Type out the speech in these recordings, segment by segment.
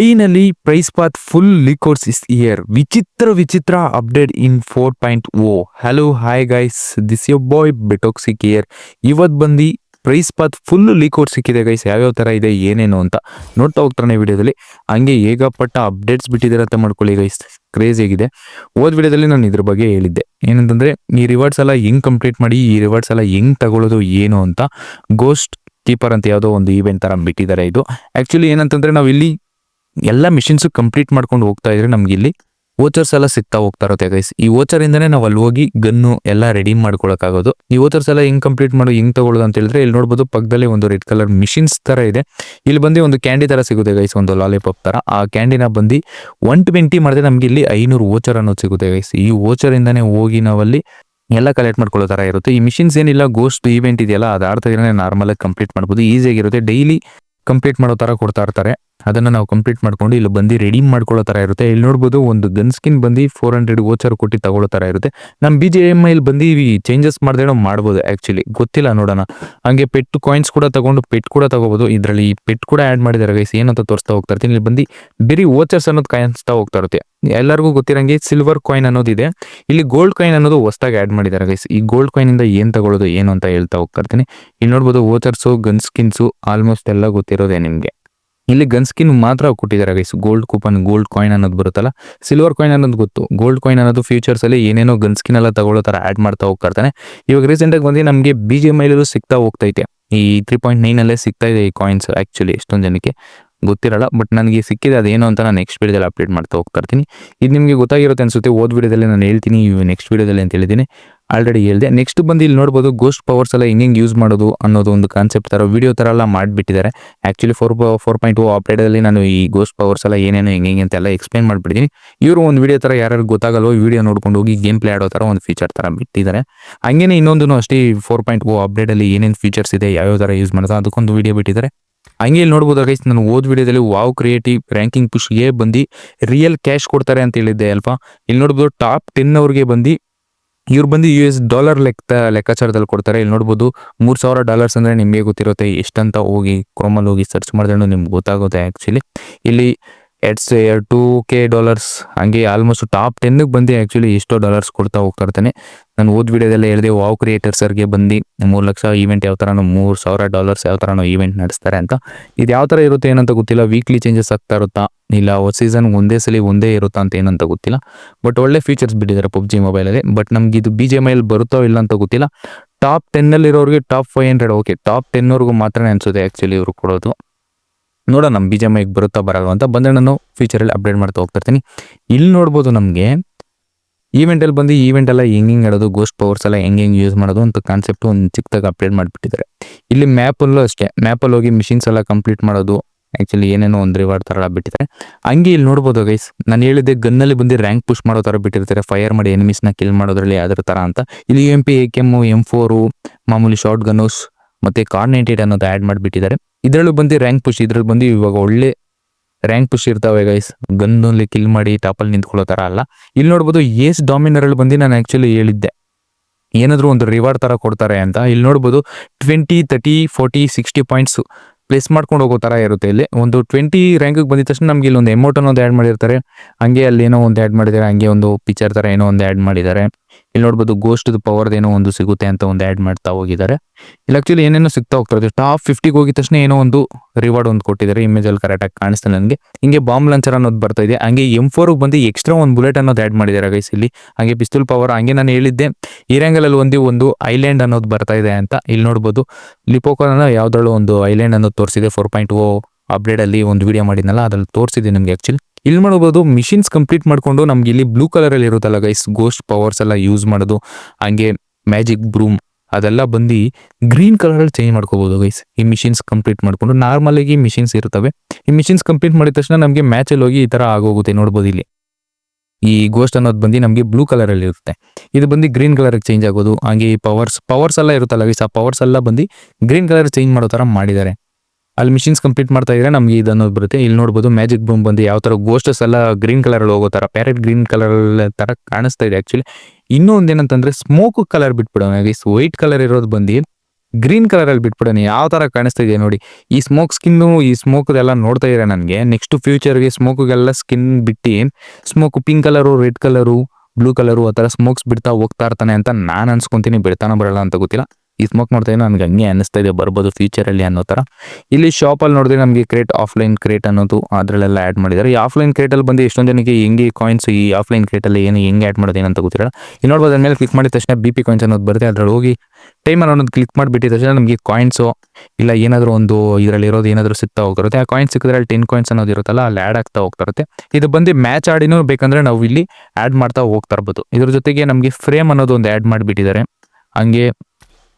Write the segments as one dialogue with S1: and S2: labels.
S1: Finally prize path full leakers is here ವಿಚಿತ್ರ ವಿಚಿತ್ರ update in four point O hello hi guys this yo boy Betoxic here ಇವತ್ತು ಬಂದು prize path full ಲೀಕೋರ್ಸ್ ಸಿಕ್ಕಿದೆ guys ಯಾವ್ಯಾವ ಥರ ಇದೆ, ಏನೇನು ಅಂತ ನೋಡ್ತಾ ಹೋಗ್ತಾನೆ ವಿಡಿಯೋದಲ್ಲಿ. ಹಂಗೆ ಏಗಪಟ್ಟ ಅಪ್ಡೇಟ್ಸ್ ಬಿಟ್ಟಿದ್ದಾರೆ ಅಂತ ಮಾಡ್ಕೊಳ್ಳಿ ಗೈಸ್ ಕ್ರೇಜ್ ಆಗಿದೆ. ಓದ್ ವಿಡಿಯೋದಲ್ಲಿ ನಾನು ಇದ್ರ ಬಗ್ಗೆ ಹೇಳಿದ್ದೆ. ಏನಂತಂದ್ರೆ, ಈ ರಿವಾರ್ಡ್ಸ್ ಎಲ್ಲ ಹೆಂಗ್ ಕಂಪ್ಲೀಟ್ ಮಾಡಿ, ಈ ರಿವಾರ್ಡ್ಸ್ ಎಲ್ಲ ಹೆಂಗ್ ತಗೊಳ್ಳೋದು ಏನು ಅಂತ ಗೋಸ್ಟ್ ಕೀಪರ್ ಅಂತ ಯಾವುದೋ ಒಂದು ಈವೆಂಟ್ ಥರ ಬಿಟ್ಟಿದ್ದಾರೆ ಇದು. ಆ್ಯಕ್ಚುಲಿ ಏನಂತಂದರೆ ನಾವು ಇಲ್ಲಿ ಎಲ್ಲ ಮಿಷಿನ್ಸು ಕಂಪ್ಲೀಟ್ ಮಾಡ್ಕೊಂಡು ಹೋಗ್ತಾ ಇದ್ರೆ ನಮ್ಗೆ ಇಲ್ಲಿ ವೋಚರ್ಸ್ ಎಲ್ಲ ಸಿಗ್ತಾ ಹೋಗ್ತಾ ಇರುತ್ತೆ ಗೈಸ್ ಈ ವೋಚರ್ ಇಂದನೇ ನಾವು ಅಲ್ಲಿ ಹೋಗಿ ಗನ್ನು ಎಲ್ಲ ರೆಡಿ ಮಾಡ್ಕೊಳಕ್ಕಾಗೋದು. ಈ ವೋಚರ್ಸ್ ಎಲ್ಲ ಹೆಂಗ್ ಕಂಪ್ಲೀಟ್ ಮಾಡೋ ಹೆಂಗ್ ತಗೊಳ್ಳೋದು ಅಂತ ಹೇಳಿದ್ರೆ ಇಲ್ಲಿ ನೋಡ್ಬೋದು ಪಕ್ಕದಲ್ಲಿ ಒಂದು ರೆಡ್ ಕಲರ್ ಮಿಷಿನ್ಸ್ ತರ ಇದೆ. ಇಲ್ಲಿ ಬಂದು ಒಂದು ಕ್ಯಾಂಡಿ ತರ ಸಿಗುತ್ತೆ ಗೈಸ್ ಒಂದು ಲಾಲಿಪಾಪ್ ತರ. ಆ ಕ್ಯಾಂಡಿನ ಬಂದು ಒನ್ ಟ್ವೆಂಟಿ ಮಾಡಿದ್ರೆ ನಮ್ಗೆ ಇಲ್ಲಿ ಐನೂರು ವೋಚರ್ ಅನ್ನೋದು ಸಿಗುತ್ತೆ ಗೈಸ್ ಈ ವೋಚರ್ ಇಂದನೇ ಹೋಗಿ ನಾವಲ್ಲಿ ಎಲ್ಲ ಕಲೆಕ್ಟ್ ಮಾಡ್ಕೊಳ್ಳೋ ತರ ಇರುತ್ತೆ. ಈ ಮಿಷಿನ್ಸ್ ಏನಿಲ್ಲ ಗೋಸ್ಟ್ ಈವೆಂಟ್ ಇದೆಯಲ್ಲ ಅದು ಆಡ್ತಾ ಇದ್ರೆ ನಾರ್ಮಲ್ ಆಗಿ ಕಂಪ್ಲೀಟ್ ಮಾಡ್ಬೋದು. ಈಸಿಯಾಗಿರುತ್ತೆ ಡೈಲಿ ಕಂಪ್ಲೀಟ್ ಮಾಡೋ ತರ ಕೊಡ್ತಾ ಇರ್ತಾರೆ. ಅದನ್ನ ನಾವು ಕಂಪ್ಲೀಟ್ ಮಾಡ್ಕೊಂಡು ಇಲ್ಲಿ ಬಂದು ರೆಡಿ ಮಾಡ್ಕೊಳ್ಳೋ ಥರ ಇರುತ್ತೆ. ಇಲ್ಲಿ ನೋಡ್ಬೋದು ಒಂದು ಗನ್ ಸ್ಕಿನ್ ಬಂದು ಫೋರ್ ಹಂಡ್ರೆಡ್ ಓಚರ್ ಕೊಟ್ಟು ತಗೊಳ್ಳೋ ಥರ ಇರುತ್ತೆ. ನಮ್ಮ ಬಿ ಜೆ ಎಂ ಐಲಿ ಬಂದು ಚೇಂಜಸ್ ಮಾಡ್ದೇನೋ ನಾವು ಮಾಡ್ಬೋದು ಆ್ಯಕ್ಚುಲಿ ಗೊತ್ತಿಲ್ಲ ನೋಡೋಣ. ಹಂಗೆ ಪೆಟ್ ಕಾಯಿನ್ಸ್ ಕೂಡ ತಗೊಂಡು ಪೆಟ್ ಕೂಡ ತಗೋಬೋದು. ಇದರಲ್ಲಿ ಪೆಟ್ ಕೂಡ ಆ್ಯಡ್ ಮಾಡಿದ್ದಾರೆ ಗೈಸ್ ಏನಂತ ತೋರಿಸ್ತಾ ಹೋಗ್ತಾ ಇರ್ತೀನಿ. ಇಲ್ಲಿ ಬಂದು ಬರೀ ಓಚರ್ಸ್ ಅನ್ನೋದು ಕಾಯಿಸ್ತಾ ಹೋಗ್ತಾ ಇರುತ್ತೆ. ಎಲ್ಲರಿಗೂ ಗೊತ್ತಿರಂಗೆ ಸಿಲ್ವರ್ ಕಾಯಿನ್ ಅನ್ನೋದಿದೆ. ಇಲ್ಲಿ ಗೋಲ್ಡ್ ಕಾಯಿನ್ ಅನ್ನೋದು ಹೊಸದಾಗಿ ಆ್ಯಡ್ ಮಾಡಿದ್ದಾರೆ ಗೈಸ್ ಈ ಗೋಲ್ಡ್ ಕಾಯಿನಿಂದ ಏನ್ ತಗೊಳ್ಳೋದು, ಏನು ಅಂತ ಹೇಳ್ತಾ ಹೋಗ್ತಾ ಇರ್ತೀನಿ. ಇಲ್ಲಿ ನೋಡ್ಬೋದು ಓಚರ್ಸು ಗನ್ ಸ್ಕಿನ್ಸು ಆಲ್ಮೋಸ್ಟ್ ಎಲ್ಲ ಗೊತ್ತಿರೋದೇ ನಿಮ್ಗೆ. ಇಲ್ಲಿ ಗನ್ ಸ್ಕಿನ್ ಮಾತ್ರ ಕೊಟ್ಟಿದ್ದಾರೆ guys gold coupon gold coin ಅನ್ನೋದು ಬರುತ್ತಲ್ಲ. ಸಿಲ್ವರ್ ಕಾಯಿನ್ ಅನ್ನೋದು ಗೊತ್ತು. ಗೋಲ್ಡ್ ಕಾಯಿನ್ ಅನ್ನೋದು ಫ್ಯೂಚರ್ಸ್ ಅಲ್ಲಿ ಏನೇನೋ ಗನ್ ಸ್ಕಿನ್ ಎಲ್ಲ ತಗೊಳ್ಳೋ ತರ ಆಡ್ ಮಾಡ್ತಾ ಹೋಗ್ತಾ ಇರ್ತಾನೆ ಇವಾಗ ರೀಸೆಂಟ್ ಆಗಿ ಬಂದು ನಮಗೆ ಬಿ ಜಿ ಎಂ ಐಲೂ ಸಿಗ್ತಾ ಹೋಗ್ತೈತೆ ಈ ತ್ರೀ ಪಾಯಿಂಟ್ ನೈನ್ ಅಲ್ಲೇ ಸಿಗ್ತಾ ಇದೆ ಈ ಕಾಯಿನ್ಸ್ ಆಕ್ಚುಲಿ ಎಷ್ಟೊಂದು ಜನಕ್ಕೆ ಗೊತ್ತಿರಲ್ಲ. ಬಟ್ ನನಗೆ ಸಿಕ್ಕಿದೆ, ಅದೇನು ಅಂತ ನಾನು ನೆಕ್ಸ್ಟ್ ವಿಡಿಯೋದಲ್ಲಿ ಅಪ್ಡೇಟ್ ಮಾಡ್ತಾ ಹೋಗ್ತಾ ಇರ್ತೀನಿ. ಇದು ನಿಮಗೆ ಗೊತ್ತಾಗಿರುತ್ತೆ ಅನ್ಸುತ್ತೆ ಓದ್ ವಿಡಿಯೋದಲ್ಲಿ ನಾನು ಹೇಳ್ತೀನಿ ನೆಕ್ಸ್ಟ್ ವಿಡಿಯೋದಲ್ಲಿ ಅಂತ ಹೇಳಿದ್ದೀನಿ. ಆಲ್ರೆಡಿ ಹೇಳಿದೆ. ನೆಕ್ಸ್ಟ್ ಬಂದು ಇಲ್ಲಿ ನೋಡ್ಬೋದು ಗೋಸ್ಟ್ ಪವರ್ಸ್ ಎಲ್ಲ ಹೆಂಗೆ ಯೂಸ್ ಮಾಡೋದು ಅನ್ನೋದು ಒಂದು ಕಾನ್ಸೆಪ್ಟ್ ತರ ವಿಡಿಯೋ ಥರ ಎಲ್ಲ ಮಾಡಿಬಿಟ್ಟಿದ್ದಾರೆ. Actually four four point O ಅಪ್ಡೇಟಲ್ಲಿ ನಾನು ಈ ಗೋಸ್ಟ್ ಪವರ್ಸ್ ಎಲ್ಲ ಏನೇನು ಹೆಂಗೆ ಅಂತ ಅಂತೆಲ್ಲ ಎಕ್ಸ್ಪ್ಲೈನ್ ಮಾಡಿಬಿಡ್ತೀನಿ ಇವರು ಒಂದು ವಿಡಿಯೋ ತರ ಯಾರು ಗೊತ್ತಾಗಲ್ವೋ ವಿಡಿಯೋ ನೋಡ್ಕೊಂಡು ಹೋಗಿ ಗೇಮ್ ಪ್ಲೇ ಆಡೋ ತರ ಒಂದು ಫೀಚರ್ ತರ ಬಿಟ್ಟಿದ್ದಾರೆ. ಹಂಗೇನೆ ಇನ್ನೊಂದು ಅಷ್ಟೇ ಫೋರ್ ಪಾಯಿಂಟ್ ಓ ಅಪ್ಡೇಟಲ್ಲಿ ಏನೇನು ಫೀಚರ್ಸ್ ಇದೆ, ಯಾವ್ಯಾವ ತರ ಯೂಸ್ ಮಾಡೋದು ಅದಕ್ಕೊಂದು ವಿಡಿಯೋ ಬಿಟ್ಟಿದ್ದಾರೆ. ಹಂಗೆ ಇಲ್ಲಿ ನೋಡ್ಬೋದು ಗೈಸ್ ನಾನು ಓದ್ ವಿಡಿಯೋದಲ್ಲಿ ವಾವ್ ಕ್ರಿಯೇಟಿವ್ ರ್ಯಾಂಕಿಂಗ್ ಪುಷ್ಗೆ ಬಂದು ರಿಯಲ್ ಕ್ಯಾಶ್ ಕೊಡ್ತಾರೆ ಅಂತ ಹೇಳಿದ್ದೆ ಅಲ್ವಾ. ಇಲ್ಲಿ ನೋಡ್ಬೋದು ಟಾಪ್ ಟೆನ್ ಅವ್ರಿಗೆ ಬಂದು ಇವ್ರು ಬಂದು ಯು ಎಸ್ ಡಾಲರ್ ಲೆಕ್ಕ, ಲೆಕ್ಕಾಚಾರದಲ್ಲಿ ಕೊಡ್ತಾರೆ. ಇಲ್ಲಿ ನೋಡ್ಬೋದು, ಮೂರು ಸಾವಿರ ಡಾಲರ್ಸ್ ಅಂದರೆ ನಿಮಗೆ ಗೊತ್ತಿರುತ್ತೆ ಎಷ್ಟಂತ ಹೋಗಿ ಕ್ರೋಮಲ್ಲಿ ಹೋಗಿ ಸರ್ಚ್ ಮಾಡಿದ್ರೆ ನಿಮ್ಗೆ ಗೊತ್ತಾಗುತ್ತೆ ಆ್ಯಕ್ಚುಲಿ ಇಲ್ಲಿ ಎಟ್ಸ್ ಟೂ ಕೆ ಡಾಲರ್ಸ್ ಹಂಗೆ ಆಲ್ಮೋಸ್ಟ್ ಟಾಪ್ ಟೆನ್ಗೆ ಬಂದು ಆ್ಯಕ್ಚುಲಿ ಎಷ್ಟೋ ಡಾಲರ್ಸ್ ಕೊಡ್ತಾ ಹೋಗ್ತಾ ನಾನು ಓದ್ ವಿಡಿಯೋದೆಲ್ಲ ಹೇಳಿದೆ ವಾವ್ ಕ್ರಿಯೇಟರ್ಸರ್ಗೆ ಬಂದು ಮೂರು ಲಕ್ಷ ಈವೆಂಟ್ ಯಾವ ಥರನೋ, ಮೂರು ಸಾವಿರ ಡಾಲರ್ಸ್ ಯಾವ ಥರನೋ ಈವೆಂಟ್ ನಡೆಸ್ತಾರೆ ಅಂತ. ಇದು ಯಾವ ಥರ ಇರುತ್ತೆ ಏನಂತ ಗೊತ್ತಿಲ್ಲ ವೀಕ್ಲಿ ಚೇಂಜಸ್ ಆಗ್ತಾ ಇರುತ್ತಾ? ಇಲ್ಲ ಸೀಸನ್ ಒಂದೇ ಸಲ ಒಂದೇ ಇರುತ್ತಾ ಅಂತ ಏನಂತ ಗೊತ್ತಿಲ್ಲ. ಬಟ್ ಒಳ್ಳೆ ಫೀಚರ್ಸ್ ಬಿಟ್ಟಿದ್ದಾರೆ ಪಬ್ಜಿ ಮೊಬೈಲಲ್ಲಿ ಬಟ್ ನಮ್ಗೆ ಇದು ಬಿ ಜಿ ಎಂ ಐಲ್ ಬರುತ್ತೋ ಇಲ್ಲ ಅಂತ ಗೊತ್ತಿಲ್ಲ. Top ಟೆನ್ನಲ್ಲಿರೋರಿಗೆ top five hundred okay top ಟೆನ್ವರೆಗೂ ಮಾತ್ರ ಅನ್ಸುತ್ತೆ ಆ್ಯಕ್ಚುಲಿ ಇವರು ಕೊಡೋದು. ನೋಡೋಣ ನಮ್ಮ ಬಿ ಜಿ ಎಂ ಐಗೆ ಬರುತ್ತಾ ಬರಲ್ಲ ಅಂತ. ಬಂದರೆ ನಾನು ಫ್ಯೂಚರಲ್ಲಿ ಅಪ್ಡೇಟ್ ಮಾಡ್ತಾ ಹೋಗ್ತಾ ಇರ್ತೀನಿ. ಇಲ್ಲಿ ನೋಡ್ಬೋದು ನಮಗೆ ಈವೆಂಟಲ್ಲಿ ಬಂದು ಈವೆಂಟ್ ಎಲ್ಲ ಹೆಂಗೆ ಹೆಂಗೆ ಆಡೋದು ಗೋಸ್ಟ್ ಪವರ್ಸ್ ಎಲ್ಲ ಹೆಂಗೆ ಹೆಂಗೆ ಯೂಸ್ ಮಾಡೋದು ಅಂತ ಕಾನ್ಸೆಪ್ಟ್ ಒಂದು ಚಿಕ್ಕದಾಗಿ ಅಪ್ಡೇಟ್ ಮಾಡಿಬಿಟ್ಟಿದ್ದಾರೆ. ಇಲ್ಲಿ ಮ್ಯಾಪಲ್ಲೂ ಅಷ್ಟೇ. ಮ್ಯಾಪಲ್ಲಿ ಹೋಗಿ ಮಿಷಿನ್ಸ್ ಎಲ್ಲ ಕಂಪ್ಲೀಟ್ ಮಾಡೋದು. ಆ್ಯಕ್ಚುಲಿ ಏನೇನೋ ಒಂದು ರಿವಾರ್ಡ್ ಥರ ಬಿಟ್ಟಿದ್ದಾರೆ ಹಂಗೆ ಇಲ್ಲಿ ನೋಡ್ಬೋದು ಗೈಸ್ ನಾನು ಹೇಳಿದ್ದೆ ಗನ್ನಲ್ಲಿ ಬಂದು ರ್ಯಾಂಕ್ ಪುಷ್ ಮಾಡೋ ಥರ ಬಿಟ್ಟಿರ್ತಾರೆ. ಫೈರ್ ಮಾಡಿ ಎನಿಮೀಸ್ನ ಕಿಲ್ ಮಾಡೋದ್ರಲ್ಲಿ ಯಾವ್ದಾರ ಥರ ಅಂತ. ಇಲ್ಲಿ M P A K M M four ಮಾಮೂಲಿ ಶಾರ್ಟ್ ಗನ್ನೋಸ್ ಮತ್ತೆ ಕಾರ್ನೆಟೆಡ್ ಅನ್ನೋದು ಆ್ಯಡ್ ಮಾಡಿಬಿಟ್ಟಿದ್ದಾರೆ. ಇದರಲ್ಲೂ ಬಂದು ರ್ಯಾಂಕ್ ಪುಷ್ ಇದ್ರಲ್ಲಿ ಬಂದು ಇವಾಗ ಒಳ್ಳೆ ರ್ಯಾಂಕ್ ಪುಷ್ ಇರ್ತಾವೆ ಗೈಸ್ ಗನ್ನಲ್ಲಿ ಕಿಲ್ ಮಾಡಿ ಟಾಪಲ್ಲಿ ನಿಂತ್ಕೊಳ್ಳೋ ಥರ ಅಲ್ಲ. ಇಲ್ಲಿ ನೋಡ್ಬೋದು ಏಸ್ ಡಾಮಿನರಲ್ಲಿ ಬಂದು ನಾನು ಆ್ಯಕ್ಚುಲಿ ಹೇಳಿದ್ದೆ. ಏನಾದರೂ ಒಂದು ರಿವಾರ್ಡ್ ಥರ ಕೊಡ್ತಾರೆ ಅಂತ. ಇಲ್ಲಿ ನೋಡ್ಬೋದು twenty thirty forty sixty points place ಮಾಡ್ಕೊಂಡು ಹೋಗೋ ಥರ ಇರುತ್ತೆ ಇಲ್ಲಿ. ಒಂದು ಟ್ವೆಂಟಿ ರ್ಯಾಂಕಿಗೆ ಬಂದಿದ ತಕ್ಷಣ ನಮ್ಗೆ ಇಲ್ಲಿ ಒಂದು ಅನ್ನೋದು ಆ್ಯಡ್ ಮಾಡಿರ್ತಾರೆ. ಹಂಗೆ ಅಲ್ಲಿ ಏನೋ ಒಂದು ಆ್ಯಡ್ ಮಾಡಿದ್ದಾರೆ, ಹಂಗೆ ಒಂದು ಪಿಕ್ಚರ್ ಥರ ಏನೋ ಒಂದು ಆ್ಯಡ್ ಮಾಡಿದ್ದಾರೆ. ಇಲ್ಲಿ ನೋಡ್ಬೋದು ಗೋಸ್ಟ್ ಪವರ್ ಏನೋ ಒಂದು ಸಿಗುತ್ತೆ ಅಂತ ಒಂದು ಆ್ಯಡ್ ಮಾಡ್ತಾ ಹೋಗಿದ್ದಾರೆ. ಇಲ್ಲಿ ಆಕ್ಚುಲಿ ಏನೇನೋ ಸಿಗ್ತಾ ಹೋಗ್ತಾರೆ ಟಾಪ್ ಫಿಫ್ಟಿಗೆ ಹೋಗಿದ ತಕ್ಷಣ ಏನೋ ಒಂದು ರಿವಾರ್ಡ್ ಒಂದು ಕೊಟ್ಟಿದ್ದಾರೆ. ಇಮೇಜ್ ಅಲ್ಲಿ ಕರೆಕ್ಟಾಗಿ ಕಾಣಿಸ್ತಾ ನನಗೆ. ಹಿಂಗೆ ಬಾಂಬ್ ಲಾಂಚರ್ ಅನ್ನೋದು ಬರ್ತಾ ಇದೆ. ಹಂಗೆ ಎಂ ಫೋರ್ಗೆ ಬಂದು ಎಕ್ಸ್ಟ್ರಾ ಒಂದು ಬುಲೆಟ್ ಅನ್ನೋದು ಆ್ಯಡ್ ಮಾಡಿದ್ದಾರೆ ಗೈಸ್ ಇಲ್ಲಿ. ಹಾಗೆ ಪಿಸ್ತೂಲ್ ಪವರ್ ಹಂಗೆ ನಾನು ಹೇಳಿದ್ದೆ. ಈರಂಗಲಲ್ಲಿ ಒಂದು ಒಂದು ಐಲ್ಯಾಂಡ್ ಅನ್ನೋದು ಬರ್ತಾ ಇದೆ ಅಂತ. ಇಲ್ಲಿ ನೋಡ್ಬೋದು ಲಿಪೋಕೋನ ಯಾವ್ದ್ರಲ್ಲೂ ಒಂದು ಐಲ್ಯಾಂಡ್ ಅನ್ನೋದು ತೋರಿಸಿದೆ. ಫೋರ್ ಪಾಯಿಂಟ್ ಓ ಅಪ್ಡೇಟ್ ಅಲ್ಲಿ ಒಂದು ವಿಡಿಯೋ ಮಾಡಿದ್ನಲ್ಲ, ಅದ್ರಲ್ಲಿ ತೋರಿಸಿದೆ ನಿಮ್ಗೆ ಆಕ್ಚುಲಿ ಇಲ್ಲಿ ಮಾಡ್ಬೋದು ಮಿಷಿನ್ಸ್ ಕಂಪ್ಲೀಟ್ ಮಾಡಿಕೊಂಡು ನಮ್ಗೆ ಇಲ್ಲಿ ಬ್ಲೂ ಕಲರ್ ಅಲ್ಲಿ ಇರುತ್ತಲ್ಲ ಗೈಸ್ ಗೋಸ್ಟ್ ಪವರ್ಸ್ ಎಲ್ಲ ಯೂಸ್ ಮಾಡೋದು, ಹಂಗೆ ಮ್ಯಾಜಿಕ್ ಬ್ರೂಮ್ ಅದೆಲ್ಲ ಬಂದು ಗ್ರೀನ್ ಕಲರ್ ಅಲ್ಲಿ ಚೇಂಜ್ ಮಾಡ್ಕೋಬಹುದು ಗೈಸ್ ಈ ಮಿಷಿನ್ಸ್ ಕಂಪ್ಲೀಟ್ ಮಾಡಿಕೊಂಡು ನಾರ್ಮಲ್ ಆಗಿ ಮಿಷಿನ್ಸ್ ಇರ್ತವೆ. ಈ ಮಿಷಿನ್ಸ್ ಕಂಪ್ಲೀಟ್ ಮಾಡಿದ ತಕ್ಷಣ ನಮಗೆ ಮ್ಯಾಚ್ ಅಲ್ಲಿ ಹೋಗಿ ಈ ತರ ಆಗೋಗುತ್ತೆ ನೋಡ್ಬೋದು ಇಲ್ಲಿ. ಈ ಗೋಸ್ಟ್ ಅನ್ನೋದು ಬಂದು ನಮಗೆ ಬ್ಲೂ ಕಲರ್ ಅಲ್ಲಿ ಇರುತ್ತೆ. ಇದು ಬಂದು ಗ್ರೀನ್ ಕಲರ್ ಚೇಂಜ್ ಆಗೋದು, ಹಾಗೆ ಈ ಪವರ್ಸ್ ಪವರ್ಸ್ ಎಲ್ಲ ಇರುತ್ತಲ್ಲ ಗೈಸ್ ಆ ಪವರ್ಸ್ ಎಲ್ಲ ಬಂದು ಗ್ರೀನ್ ಕಲರ್ ಚೇಂಜ್ ಮಾಡೋ ತರ ಮಾಡಿದ್ದಾರೆ. ಅಲ್ಲಿ ಮಿಷಿನ್ಸ್ ಕಂಪ್ಲೀಟ್ ಮಾಡ್ತಾ ಇದ್ರೆ ನಮಗೆ ಅನ್ನೋದು ಬರುತ್ತೆ. ಇಲ್ಲಿ ನೋಡ್ಬೋದು ಮ್ಯಾಜಿಕ್ ಬೂಮ್ ಬಂದು ಯಾವ ತರ ಗೋಸ್ಟಸ್ ಎಲ್ಲ ಗ್ರೀನ್ ಕಲರ್ ಅಲ್ಲಿ ಹೋಗೋ ಥರ ಪ್ಯಾರೆಟ್ ಗ್ರೀನ್ ಕಲರ್ ಥರ ಕಾಣಿಸ್ತಾ ಇದೆ ಆ್ಯಕ್ಚುಲಿ ಇನ್ನೂ ಒಂದೇನಂತಂದ್ರೆ ಸ್ಮೋಕ್ ಕಲರ್ ಬಿಟ್ಬಿಡೋಣ. ಗೈಸ್ ವೈಟ್ ಕಲರ್ ಇರೋದು ಬಂದು ಗ್ರೀನ್ ಕಲರಲ್ಲಿ ಬಿಟ್ಬಿಡೋಣ. ಯಾವ ಥರ ಕಾಣಿಸ್ತಾ ಇದೆ ನೋಡಿ. ಈ ಸ್ಮೋಕ್ ಸ್ಕಿನ್ನು ಈ ಸ್ಮೋಕ್ದೆಲ್ಲ ನೋಡ್ತಾ ಇದ್ದಾರೆ ನನಗೆ ನೆಕ್ಸ್ಟ್ ಫ್ಯೂಚರ್ಗೆ ಸ್ಮೋಕ್ಗೆಲ್ಲ ಸ್ಕಿನ್ ಬಿಟ್ಟು smoke pink colour red colour blue colour ಆ ಥರ ಸ್ಮೋಕ್ಸ್ ಬಿಡ್ತಾ ಹೋಗ್ತಾ ಇರ್ತಾನೆ ಅಂತ ನಾನು ಅನ್ಸ್ಕೊತೀನಿ. ಬಿಡ್ತಾನೆ ಬರಲ್ಲ ಅಂತ ಗೊತ್ತಿಲ್ಲ. ಈ ಸ್ಮೋಕ್ ನೋಡ್ತಾ ಇದ್ರೆ ನನಗೆ ಹಂಗೆ ಅನಿಸ್ತಾ ಇದೆ, ಬರ್ಬೋದು ಫ್ಯೂಚರಲ್ಲಿ ಅನ್ನೋ ಥರ. ಇಲ್ಲಿ ಶಾಪಲ್ಲಿ ನೋಡಿದ್ರೆ ನಮಗೆ ಕ್ರೇಟ್ ಆಫ್ಲೈನ್ ಕ್ರೇಟ್ ಅನ್ನೋದು ಅದರಲ್ಲೆಲ್ಲ ಆ್ಯಡ್ ಮಾಡಿದ್ದಾರೆ. ಈ ಆಫ್ಲೈನ್ ಕ್ರೇಟಲ್ಲಿ ಬಂದು ಎಷ್ಟೊಂದು ಜನಕ್ಕೆ ಹೆಂಗೆ ಕಾಯಿನ್ಸ್ ಈ ಆಫ್ಲೈನ್ ಕ್ರೇಟಲ್ಲಿ ಏನು ಹೆಂಗೆ ಆ್ಯಡ್ ಮಾಡೋದು ಏನಂತ ಗೊತ್ತಿರಲ್ಲ. ಇಲ್ಲಿ ನೋಡ್ಬೋದು ಅದ್ರ ಮೇಲೆ ಕ್ಲಿಕ್ ಮಾಡಿದ ತಕ್ಷಣ ಬಿ ಪಿ ಕಾಯಿನ್ಸ್ ಅನ್ನೋದು ಬರುತ್ತೆ. ಅದರಲ್ಲಿ ಹೋಗಿ ಟೈಮ್ ಅನ್ನೋದು ಕ್ಲಿಕ್ ಮಾಡಿಬಿಟ್ಟಿದ ತಕ್ಷಣ ನಮಗೆ ಕಾಯಿನ್ಸು ಇಲ್ಲ ಏನಾದರೂ ಒಂದು ಇದರಲ್ಲಿ ಇರೋದು ಏನಾದರೂ ಸಿಗ್ತಾ ಹೋಗಿರುತ್ತೆ ಆ ಕಾಯಿನ್ಸ್ ಸಿಕ್ಕಿದ್ರೆ ಅಲ್ಲಿ ಟೆನ್ ಕಾಯಿನ್ಸ್ ಅನ್ನೋದು ಇರುತ್ತಲ್ಲ, ಅಲ್ಲಿ ಆ್ಯಡ್ ಆಗ್ತಾ ಹೋಗ್ತಾ ಇರುತ್ತೆ. ಇದು ಬಂದು ಮ್ಯಾಚ್ ಆಡಿನೂ ಬೇಕಂದ್ರೆ ನಾವು ಇಲ್ಲಿ ಆ್ಯಡ್ ಮಾಡ್ತಾ ಹೋಗ್ತಾ ಇರ್ಬೋದು. ಇದ್ರ ಜೊತೆಗೆ ನಮಗೆ ಫ್ರೇಮ್ ಅನ್ನೋದು ಒಂದು ಆ್ಯಡ್ ಮಾಡಿಬಿಟ್ಟಿದ್ದಾರೆ. ಹಂಗೆ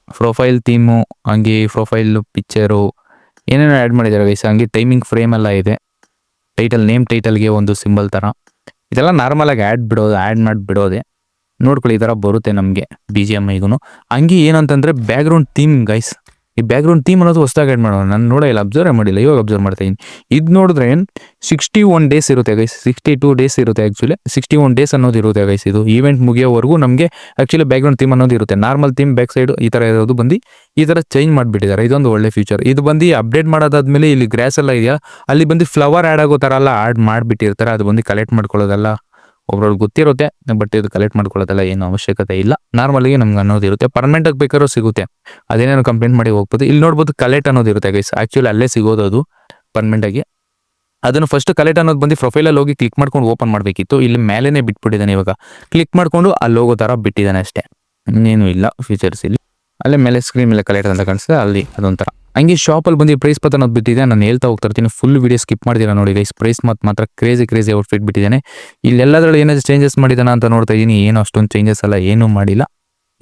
S1: ಪ್ರೊಫೈಲ್ ಥೀಮು, ಹಂಗೆ ಪ್ರೊಫೈಲು, ಪಿಕ್ಚರು, ಏನೇನೋ ಆ್ಯಡ್ ಮಾಡಿದ್ದಾರೆ ಗೈಸ್ ಹಂಗೆ ಟೈಮಿಂಗ್ ಫ್ರೇಮ್ ಎಲ್ಲ ಇದೆ. ಟೈಟಲ್, ನೇಮ್ ಟೈಟಲ್ಗೆ ಒಂದು ಸಿಂಬಲ್ ಥರ. ಇದೆಲ್ಲ ನಾರ್ಮಲಾಗಿ ಆ್ಯಡ್ ಬಿಡೋದು, ಆ್ಯಡ್ ಮಾಡಿ ಬಿಡೋದೆ. ನೋಡ್ಕೊಳ್ಳಿ ಈ ಥರ ಬರುತ್ತೆ ನಮಗೆ ಬಿ ಜಿ ಎಂ ಐಗೂ ಹಂಗೆ ಏನಂತಂದರೆ ಬ್ಯಾಕ್ಗ್ರೌಂಡ್ ಥೀಮ್ ಗೈಸ್ ಈ ಬ್ಯಾಕ್ಗ್ರೌಂಡ್ ಥೀಮ್ ಅನ್ನೋದು ಹೊಸದಾಗಿ ಆ್ಯಡ್ ಮಾಡೋಣ. ನಾನು ನೋಡಿಲ್ಲ ಅಬ್ಸರ್ವ್ ಮಾಡಿಲ್ಲ, ಇವಾಗ ಅಬ್ಸರ್ವ್ ಮಾಡ್ತಾ ಇದ್ದೀನಿ ಇದು ನೋಡಿದ್ರೆ ಸಿಕ್ಸ್ಟಿ ಒನ್ ಡೇಸ್ ಇರುತ್ತೆ ಗೈಸ್ ಸಿಕ್ಸ್ಟಿ ಟೂ ಡೇಸ್ ಇರುತ್ತೆ ಆ್ಯಕ್ಚುಲಿ ಸಿಕ್ಸ್ಟಿ ಒನ್ ಡೇಸ್ ಅನ್ನೋದು ಇರುತ್ತೆ ಗೈಸ್ ಇದು. ಈವೆಂಟ್ ಮುಗಿಯೋವರೆಗೂ ನಮಗೆ ಆ್ಯಕ್ಚುಲಿ ಬ್ಯಾಕ್ಗ್ರೌಂಡ್ ಥೀಮ್ ಅನ್ನೋದು ಇರುತ್ತೆ. ನಾರ್ಮಲ್ ಥೀಮ್ ಬ್ಯಾಕ್ ಸೈಡ್ ಈ ಥರ ಇರೋದು ಬಂದು ಈ ಥರ ಚೇಂಜ್ ಮಾಡಿಬಿಟ್ಟಿದ್ದಾರೆ. ಇದೊಂದು ಒಳ್ಳೆ ಫ್ಯೂಚರ್ ಇದು ಬಂದು ಅಪ್ಡೇಟ್ ಮಾಡೋದಾದ್ಮೇಲೆ ಇಲ್ಲಿ ಗ್ರಾಸ್ ಎಲ್ಲ ಇದೆಯಾ? ಅಲ್ಲಿ ಬಂದು ಫ್ಲವರ್ ಆ್ಯಡ್ ಆಗೋ ಥರ ಎಲ್ಲ ಆ್ಯಡ್ ಮಾಡಿಬಿಟ್ಟಿರ್ತಾರೆ. ಅದು ಬಂದು ಕಲೆಕ್ಟ್ ಮಾಡ್ಕೊಳ್ಳೋದೆಲ್ಲ. ಒಬ್ರೊಳಗೆ ಗೊತ್ತಿರುತ್ತೆ, ಬಟ್ ಇದು ಕಲೆಕ್ಟ್ ಮಾಡ್ಕೊಳ್ಳೋದೆಲ್ಲ ಏನು ಅವಶ್ಯಕತೆ ಇಲ್ಲ. ನಾರ್ಮಲಿಗೆ ನಮ್ಗೆ ಅನ್ನೋದು ಇರುತ್ತೆ. ಪರ್ಮನೆಂಟ್ ಆಗಿ ಬೇಕಾದ್ರೂ ಸಿಗುತ್ತೆ. ಅದೇನೇನು ಕಂಪ್ಲೇಂಟ್ ಮಾಡಿ ಹೋಗ್ಬೋದು. ಇಲ್ಲಿ ನೋಡ್ಬೋದು ಕಲೆಕ್ಟ್ ಅನ್ನೋದು ಇರುತ್ತೆ ಗೈಸ್ ಆ್ಯಕ್ಚುಲಿ ಅಲ್ಲೇ ಸಿಗೋದು ಅದು ಪರ್ಮನೆಂಟ್ ಆಗಿ. ಅದನ್ನು ಫಸ್ಟ್ ಕಲೆಕ್ಟ್ ಅನ್ನೋದು ಬಂದು ಪ್ರೊಫೈಲಲ್ಲಿ ಹೋಗಿ ಕ್ಲಿಕ್ ಮಾಡ್ಕೊಂಡು ಓಪನ್ ಮಾಡಬೇಕಿತ್ತು. ಇಲ್ಲಿ ಮೇಲೇನೆ ಬಿಟ್ಬಿಟ್ಟಿದ್ದಾನೆ ಇವಾಗ. ಕ್ಲಿಕ್ ಮಾಡಿಕೊಂಡು ಅಲ್ಲಿ ಹೋಗೋ ಥರ ಬಿಟ್ಟಿದ್ದಾನೆ ಅಷ್ಟೇ. ಇನ್ನೇನು ಇಲ್ಲ ಫೀಚರ್ಸ್ ಇಲ್ಲಿ. ಅಲ್ಲೇ ಮೇಲೆ ಸ್ಕ್ರೀನ್ ಮೇಲೆ ಕಲೆಕ್ಟ್ ಅಂತ ಕಾಣಿಸ್ತದೆ. ಅಲ್ಲಿ ಅದೊಂಥರ. ಹಂಗೆ ಶಾಪಲ್ಲಿ ಬಂದು ಪ್ರೈಸ್ ಪತ್ರ ಅನ್ನೋದು ಬಿಟ್ಟಿದೆ, ನಾನು ಹೇಳ್ತಾ ಹೋಗ್ತಾ ಇರ್ತೀನಿ. ಫುಲ್ ವಿಡಿಯೋ ಸ್ಕಿಪ್ ಮಾಡ್ತೀರಾ ನೋಡಿ ಗೈಸ್ ಪ್ರೈಸ್ ಮತ್ತು ಮಾತ್ರ ಕ್ರೇಜಿ ಕ್ರೇಜಿ ಔಟ್ಫಿಟ್ ಬಿಟ್ಟಿದ್ದಾನೆ. ಇಲ್ಲೆಲ್ಲದರಲ್ಲಿ ಏನಾದ್ರು ಚೇಂಜಸ್ ಮಾಡಿದಾನ ಅಂತ ನೋಡ್ತಾ ಇದ್ದೀನಿ. ಏನು ಅಷ್ಟೊಂದು ಚೇಂಜಸ್ ಅಲ್ಲ, ಏನೂ ಮಾಡಿಲ್ಲ.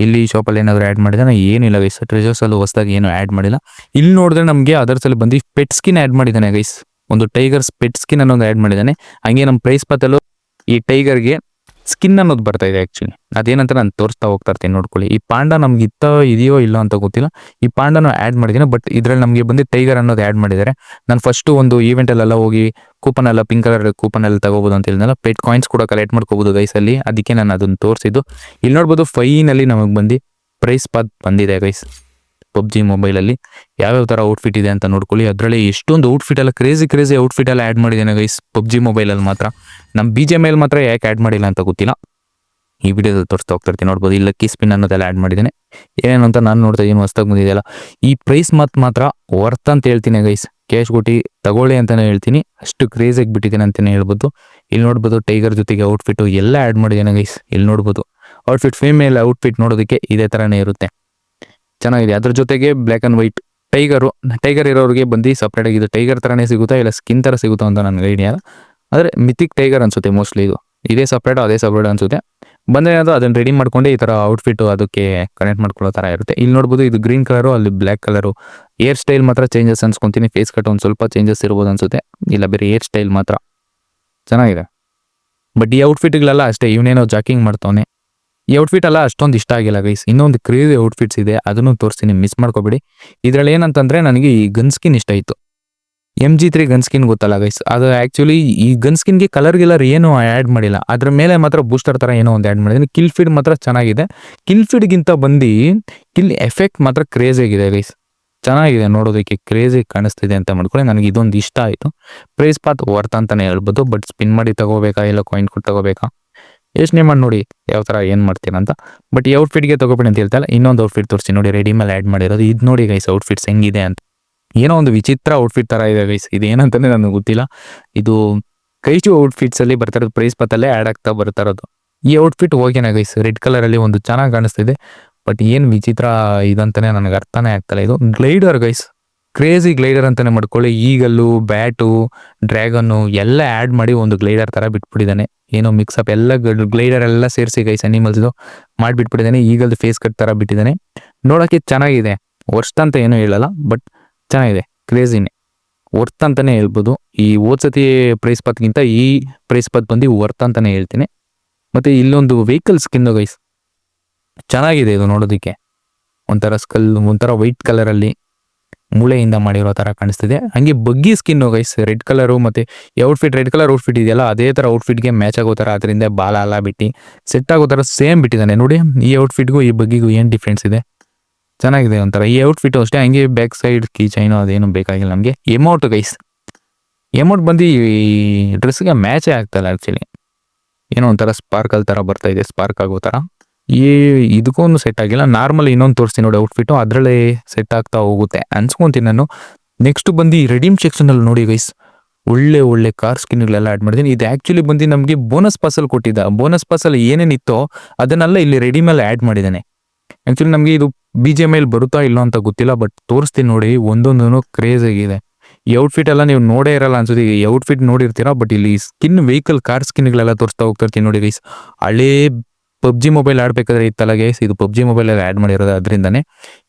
S1: ಇಲ್ಲಿ ಶಾಪಲ್ಲಿ ಏನಾದರೂ ಆ್ಯಡ್ ಮಾಡಿದಾನೆ ಏನಿಲ್ಲ ಗೈಸ್ ಅಲ್ಲಿ ಹೊಸದಾಗಿ ಏನು ಆ್ಯಡ್ ಮಾಡಿಲ್ಲ. ಇಲ್ಲಿ ನೋಡಿದ್ರೆ ನಮಗೆ ಅದರ್ಸಲ್ಲಿ ಬಂದು ಪೆಟ್ ಸ್ಕಿನ್ ಆ್ಯಡ್ ಮಾಡಿದ್ದಾನೆ ಗೈಸ್ ಒಂದು ಟೈಗರ್ಸ್ ಪೆಟ್ ಸ್ಕಿನ್ ಅನ್ನೋದು ಆ್ಯಡ್ ಮಾಡಿದ್ದಾನೆ. ಹಂಗೆ ನಮ್ಮ ಪ್ರೈಸ್ ಪತ್ತಲ್ಲೂ ಈ ಟೈಗರ್ಗೆ ಸ್ಕಿನ್ ಅನ್ನೋದು ಬರ್ತಾ ಇದೆ ಆ್ಯಕ್ಚುಲಿ ಅದೇನಂತ ನಾನು ತೋರಿಸ್ತಾ ಹೋಗ್ತಾ ಇರ್ತೀನಿ ನೋಡ್ಕೊಳ್ಳಿ. ಈ ಪಾಂಡ ನಮ್ಗೆ ಇತ್ತ ಇದೆಯೋ ಇಲ್ಲೋ ಅಂತ ಗೊತ್ತಿಲ್ಲ. ಈ ಪಾಂಡನ ಆ್ಯಡ್ ಮಾಡಿದ್ದೀನಿ ಬಟ್ ಇದ್ರಲ್ಲಿ ನಮಗೆ ಬಂದು ಟೈಗರ್ ಅನ್ನೋದು ಆ್ಯಡ್ ಮಾಡಿದ್ದಾರೆ. ನಾನು ಫಸ್ಟು ಒಂದು ಈವೆಂಟಲ್ಲೆಲ್ಲ ಹೋಗಿ ಕೂಪನ್ ಎಲ್ಲ ಪಿಂಕ್ ಕಲರ್ ಕೂಪನ್ ಎಲ್ಲ ತಗೋಬೋದು ಅಂತ ಹೇಳಿದ್ನಲ್ಲ ಪೆಟ್ ಕಾಯಿನ್ಸ್ ಕೂಡ ಕಲೆಕ್ಟ್ ಮಾಡ್ಕೋಬೋದು ಗೈಸಲ್ಲಿ ಅದಕ್ಕೆ ನಾನು ಅದನ್ನು ತೋರಿಸಿದ್ದು. ಇಲ್ಲಿ ನೋಡ್ಬೋದು ಫೈನಲ್ಲಿ ನಮಗೆ ಬಂದು ಪ್ರೈಸ್ ಪಾತ್ ಬಂದಿದೆ ಗೈಸ್ ಪಬ್ಜಿ ಮೊಬೈಲಲ್ಲಿ ಯಾವ್ಯಾವ ಥರ ಔಟ್ಫಿಟ್ ಇದೆ ಅಂತ ನೋಡ್ಕೊಳ್ಳಿ. ಅದರಲ್ಲಿ ಎಷ್ಟೊಂದು ಔಟ್ಫಿಟ್ ಎಲ್ಲ ಕ್ರೇಜಿ ಕ್ರೇಜಿ ಔಟ್ಫಿಟ್ ಎಲ್ಲ ಆ್ಯಡ್ ಮಾಡಿದ್ದೇನೆ ಗೈಸ್ ಪಬ್ಜಿ ಮೊಬೈಲಲ್ಲಿ ಮಾತ್ರ. ನಮ್ಮ ಬಿ ಜೆ ಮೇಲೆ ಮಾತ್ರ ಯಾಕೆ ಆ್ಯಡ್ ಮಾಡಿಲ್ಲ ಅಂತ ಗೊತ್ತಿಲ್ಲ. ಈ ವಿಡಿಯೋದಲ್ಲಿ ತೋರಿಸ್ತಾ ಹೋಗ್ತಾ ಇರ್ತೀನಿ ನೋಡ್ಬೋದು. ಇಲ್ಲ ಕೀ ಸ್ಪಿನ್ ಅನ್ನೋದೆಲ್ಲ ಆ್ಯಡ್ ಮಾಡಿದ್ದೇನೆ. ಏನೇನು ಅಂತ ನಾನು ನೋಡ್ತಾ ಇದ್ದೀನಿ ಹೊಸ್ದಾಗಿ ಬಂದಿದೆಯಲ್ಲ ಈ ಪ್ರೈಸ್ ಮತ್ತು ಮಾತ್ರ ವರ್ತ್ ಅಂತ ಹೇಳ್ತೀನಿ ಗೈಸ್ ಕ್ಯಾಶ್ ಕೊಟ್ಟು ತಗೊಳ್ಳಿ ಅಂತಲೇ ಹೇಳ್ತೀನಿ. ಅಷ್ಟು ಕ್ರೇಜಾಗಿ ಬಿಟ್ಟಿದ್ದೀನಿ ಅಂತಲೇ ಹೇಳ್ಬೋದು. ಇಲ್ಲಿ ನೋಡ್ಬೋದು ಟೈಗರ್ ಜೊತೆಗೆ ಔಟ್ಫಿಟ್ಟು ಎಲ್ಲ ಆ್ಯಡ್ ಮಾಡಿದ್ದೇನೆ ಗೈಸ್ ಇಲ್ಲಿ ನೋಡ್ಬೋದು ಔಟ್ಫಿಟ್ ಫೀಮೇಲ್ ಔಟ್ಫಿಟ್ ನೋಡೋದಕ್ಕೆ ಇದೇ ಥರನೇ ಇರುತ್ತೆ. ಚೆನ್ನಾಗಿದೆ. ಅದ್ರ ಜೊತೆಗೆ black and white tiger tiger ಇರೋರಿಗೆ ಬಂದು ಸಪ್ರೇಟಾಗಿ ಇದು ಟೈಗರ್ ಥರನೇ ಸಿಗುತ್ತಾ ಇಲ್ಲ ಸ್ಕಿನ್ ಥರ ಸಿಗುತ್ತಾ ಅಂತ ನನಗೆ ಐಡಿಯಾ ಆದರೆ ಮಿಥಿಕ್ ಟೈಗರ್ ಅನಿಸುತ್ತೆ ಮೋಸ್ಟ್ಲಿ ಇದು. ಇದೇ ಸಪ್ರೇಟ್ ಅದೇ ಸಪ್ರೇಟ್ ಅನ್ಸುತ್ತೆ. ಬಂದರೆ ಅದು ಅದನ್ನು ರೆಡಿ ಮಾಡ್ಕೊಂಡೆ ಈ ಥರ ಔಟ್ಫಿಟ್ಟು ಅದಕ್ಕೆ ಕನೆಕ್ಟ್ ಮಾಡ್ಕೊಳ್ಳೋ ಥರ ಇರುತ್ತೆ. ಇಲ್ಲಿ ನೋಡ್ಬೋದು ಇದು ಗ್ರೀನ್ ಕಲರು ಅಲ್ಲಿ ಬ್ಲ್ಯಾಕ್ ಕಲರು ಏರ್ ಸ್ಟೈಲ್ ಮಾತ್ರ ಚೇಂಜಸ್ ಅನ್ಸ್ಕೊತೀನಿ. ಫೇಸ್ ಕಟ್ ಒಂದು ಸ್ವಲ್ಪ ಚೇಂಜಸ್ ಇರ್ಬೋದು ಅನ್ಸುತ್ತೆ. ಇಲ್ಲ ಬೇರೆ ಏರ್ ಸ್ಟೈಲ್ ಮಾತ್ರ. ಚೆನ್ನಾಗಿದೆ. ಬಟ್ ಈ ಔಟ್ಫಿಟ್ಗಳೆಲ್ಲ ಅಷ್ಟೇ, ಇವನೇನೋ ಜಾಕಿಂಗ್ ಮಾಡ್ತಾವನೆ. ಈ ಔಟ್ಫಿಟ್ ಎಲ್ಲ ಅಷ್ಟೊಂದು ಇಷ್ಟ ಆಗಿಲ್ಲ ಗೈಸ್ ಇನ್ನೊಂದು ಕ್ರೇಜಿ ಔಟ್ಫಿಟ್ಸ್ ಇದೆ, ಅದನ್ನು ತೋರಿಸ್ತೀನಿ ಮಿಸ್ ಮಾಡ್ಕೋಬೇಡಿ. ಇದರಲ್ಲಿ ಏನಂತಂದ್ರೆ ನನಗೆ ಈ ಗನ್ ಸ್ಕಿನ್ ಇಷ್ಟ ಆಯಿತು. M G three gun skin ಗೊತ್ತಲ್ಲ ಗೈಸ್ ಅದು ಆ್ಯಕ್ಚುಲಿ ಈ ಗನ್ ಸ್ಕಿನ್ಗೆ ಕಲರ್ ಗಿಲರ್ ಏನು ಆ್ಯಡ್ ಮಾಡಿಲ್ಲ. ಅದ್ರ ಮೇಲೆ ಮಾತ್ರ ಬೂಸ್ಟರ್ ಥರ ಏನೋ ಒಂದು ಆ್ಯಡ್ ಮಾಡಿದ್ದೀನಿ. ಕಿಲ್ ಫೀಡ್ ಮಾತ್ರ ಚೆನ್ನಾಗಿದೆ. ಕಿಲ್ ಫೀಡ್ಗಿಂತ ಬಂದು ಕಿಲ್ ಎಫೆಕ್ಟ್ ಮಾತ್ರ ಕ್ರೇಜ್ ಆಗಿದೆ ಗೈಸ್ ಚೆನ್ನಾಗಿದೆ ನೋಡೋದಕ್ಕೆ ಕ್ರೇಜಿ ಕಾಣಿಸ್ತಿದೆ ಅಂತ ಮಾಡ್ಕೊಳ್ಳಿ. ನನಗೆ ಇದೊಂದು ಇಷ್ಟ ಆಯಿತು. ಪ್ರೈಸ್ ಪಾತ್ ವರ್ತ್ ಅಂತಾನೆ ಹೇಳ್ಬೋದು. ಬಟ್ ಸ್ಪಿನ್ ಮಾಡಿ ತಗೋಬೇಕಾ, ಇಲ್ಲ ಕಾಯಿನ್ ಕೊಟ್ಟು ತಗೋಬೇಕಾ? ಯೋಚನೆ ಮಾಡಿ ನೋಡಿ ಯಾವ ಥರ ಏನು ಮಾಡ್ತೀರಾ ಅಂತ. ಬಟ್ ಈ ಔಟ್ಫಿಟ್ಗೆ ತಗೋಬೇಡಿ ಅಂತ ಹೇಳ್ತಲ್ಲ ಇನ್ನೊಂದು ಔಟ್ಫಿಟ್ ತೋರಿಸಿ ನೋಡಿ ರೆಡಿ ಮೇಲೆ ಆ್ಯಡ್ ಮಾಡಿರೋದು. ಇದು ನೋಡಿ ಗೈಸ್ ಔಟ್ಫಿಟ್ಸ್ ಹೆಂಗಿದೆ ಅಂತ. ಏನೋ ಒಂದು ವಿಚಿತ್ರ ಔಟ್ಫಿಟ್ ಥರ ಇದೆ ಗೈಸ್ ಇದು ಏನಂತಂದರೆ ನನಗೆ ಗೊತ್ತಿಲ್ಲ. ಇದು ಕೈಚು ಔಟ್ಫಿಟ್ಸಲ್ಲಿ ಬರ್ತಾ ಇರೋದು. ಪ್ರೈಸ್ ಪತ್ತಲ್ಲೇ ಆ್ಯಡ್ ಆಗ್ತಾ ಬರ್ತಾ ಇರೋದು. ಈ ಔಟ್ಫಿಟ್ ಹೋಗ್ಯಾನ ಗೈಸ್ ರೆಡ್ ಕಲರಲ್ಲಿ ಒಂದು ಚೆನ್ನಾಗಿ ಕಾಣಿಸ್ತಿದೆ. ಬಟ್ ಏನು ವಿಚಿತ್ರ ಇದಂತಲೇ ನನಗೆ ಅರ್ಥನೇ ಆಗ್ತಲ್ಲ ಇದು ಗ್ಲೈಡರ್ ಗೈಸ್ ಕ್ರೇಜಿ ಗ್ಲೈಡರ್ ಅಂತಾನೆ ಮಾಡ್ಕೊಳ್ಳಿ. ಈಗಲ್ಲು, ಬ್ಯಾಟು, ಡ್ರ್ಯಾಗನ್ನು ಎಲ್ಲ ಆ್ಯಡ್ ಮಾಡಿ ಒಂದು ಗ್ಲೈಡರ್ ಥರ ಬಿಟ್ಬಿಟ್ಟಿದ್ದಾನೆ. ಏನೋ ಮಿಕ್ಸಪ್ ಎಲ್ಲ ಗ್ಲೈಡರ್ ಎಲ್ಲ ಸೇರಿಸಿ ಗೈಸ್ ಅನಿಮಲ್ಸ್ದು ಮಾಡಿಬಿಟ್ಬಿಟ್ಟಿದ್ದಾನೆ. ಈಗಲ್ದು ಫೇಸ್ ಕಟ್ ಥರ ಬಿಟ್ಟಿದ್ದಾನೆ. ನೋಡೋಕ್ಕೆ ಚೆನ್ನಾಗಿದೆ. ವರ್ಸ್ಟ್ ಅಂತ ಏನೂ ಹೇಳಲ್ಲ ಬಟ್ ಚೆನ್ನಾಗಿದೆ. ಕ್ರೇಜಿನೇ ವರ್ತ್ ಅಂತಲೇ ಹೇಳ್ಬೋದು. ಈ ಓದ್ಸತಿ ಪ್ರೈಸ್ ಪತ್ಗಿಂತ ಈ ಪ್ರೈಸ್ ಪತ್ ಬಂದು ವರ್ತ್ ಅಂತಲೇ ಹೇಳ್ತೀನಿ. ಮತ್ತು ಇಲ್ಲೊಂದು ವೆಹಿಕಲ್ ಸ್ಕಿನ್ ಗೈಸ್ ಚೆನ್ನಾಗಿದೆ ಇದು ನೋಡೋದಕ್ಕೆ. ಒಂಥರ ಸ್ಕಲ್ ಒಂಥರ ವೈಟ್ ಕಲರಲ್ಲಿ ಮೂಳೆಯಿಂದ ಮಾಡಿರೋ ಥರ ಕಾಣಿಸ್ತಿದೆ. ಹಂಗೆ buggy skin guys red colour ಮತ್ತೆ ಔಟ್ಫಿಟ್ ರೆಡ್ ಕಲರ್ ಔಟ್ಫಿಟ್ ಇದೆಯಲ್ಲ, ಅದೇ ಥರ ಔಟ್ಫಿಟ್ಗೆ ಮ್ಯಾಚ್ ಆಗೋ ಥರ ಅದರಿಂದ ಬಾಲ ಅಲ್ಲ ಬಿಟ್ಟು ಸೆಟ್ ಆಗೋ ಥರ ಸೇಮ್ ಬಿಟ್ಟಿದ್ದಾನೆ. ನೋಡಿ, ಈ ಔಟ್ಫಿಟ್ಗೂ ಈ ಬಗ್ಗಿಗೂ ಏನು ಡಿಫ್ರೆನ್ಸ್ ಇದೆ? ಚೆನ್ನಾಗಿದೆ ಒಂಥರ. ಈ ಔಟ್ಫಿಟ್ ಅಷ್ಟೇ, ಹಂಗೆ ಬ್ಯಾಕ್ ಸೈಡ್ ಕೀ ಚೈನು ಅದೇನು ಬೇಕಾಗಿಲ್ಲ ನಮಗೆ. ಎಮೌಂಟ್ ಗೈಸ್ ಎಮೌಂಟ್ ಬಂದು ಈ ಡ್ರೆಸ್ಗೆ ಮ್ಯಾಚೇ ಆಗ್ತಲ್ಲ ಆ್ಯಕ್ಚುಲಿ ಏನೋ ಒಂಥರ ಸ್ಪಾರ್ಕಲ್ ಥರ ಬರ್ತಾ ಇದೆ ಸ್ಪಾರ್ಕ್ ಆಗೋ ಥರ ಈ ಇದಕ್ಕೂ ಸೆಟ್ ಆಗಿಲ್ಲ. ನಾರ್ಮಲ್ ಇನ್ನೊಂದು ತೋರಿಸ್ತೀನಿ ನೋಡಿ ಔಟ್ಫಿಟ್ಟು ಅದರಲ್ಲೇ ಸೆಟ್ ಆಗ್ತಾ ಹೋಗುತ್ತೆ. ಅನ್ಸ್ಕೊಂತೀನಿ ನಾನು. ನೆಕ್ಸ್ಟ್ ಬಂದು ಈ ರೆಡೀಮ್ ಸೆಕ್ಷನಲ್ಲಿ ನೋಡಿ ಗೈಸ್ ಒಳ್ಳೆ ಒಳ್ಳೆ ಕಾರ್ ಸ್ಕಿನ್ಗಳೆಲ್ಲ ಆ್ಯಡ್ ಮಾಡಿದ್ದೀನಿ ಇದು ಆ್ಯಕ್ಚುಲಿ ಬಂದು ನಮಗೆ ಬೋನಸ್ ಪಾಸಲ್ಲಿ ಕೊಟ್ಟಿದ್ದ. ಬೋನಸ್ ಪಾಸಲ್ಲಿ ಏನೇನಿತ್ತೋ ಅದನ್ನೆಲ್ಲ ಇಲ್ಲಿ ರೆಡಿಮೇಲೆ ಆ್ಯಡ್ ಮಾಡಿದ್ದಾನೆ. ಆ್ಯಕ್ಚುಲಿ ನಮಗೆ ಇದು ಬಿ ಜೆ ಮೇಲೆ ಬರುತ್ತಾ ಇಲ್ಲೋ ಅಂತ ಗೊತ್ತಿಲ್ಲ ಬಟ್ ತೋರಿಸ್ತೀನಿ ನೋಡಿ. ಒಂದೊಂದೂ ಕ್ರೇಜ್ ಆಗಿದೆ. ಈ ಔಟ್ಫಿಟ್ ಎಲ್ಲ ನೀವು ನೋಡೇ ಇರಲ್ಲ ಅನ್ಸುತ್ತೆ. ಈ ಔಟ್ಫಿಟ್ ನೋಡಿರ್ತೀರಾ ಬಟ್ ಇಲ್ಲಿ ಸ್ಕಿನ್ ವೆಹಿಕಲ್ ಕಾರ್ ಸ್ಕಿನ್ಗಳೆಲ್ಲ ತೋರಿಸ್ತಾ ಹೋಗ್ತಿರ್ತೀನಿ ನೋಡಿ ಗೈಸ್ ಹಳೇ ಪಬ್ಜಿ ಮೊಬೈಲ್ ಆಡಬೇಕಾದ್ರೆ ಇತ್ತಲ್ಲ ಗೈಸ್ ಇದು ಪಬ್ಜಿ ಮೊಬೈಲಲ್ಲಿ ಆ್ಯಡ್ ಮಾಡಿರೋದು ಅದರಿಂದನೇ.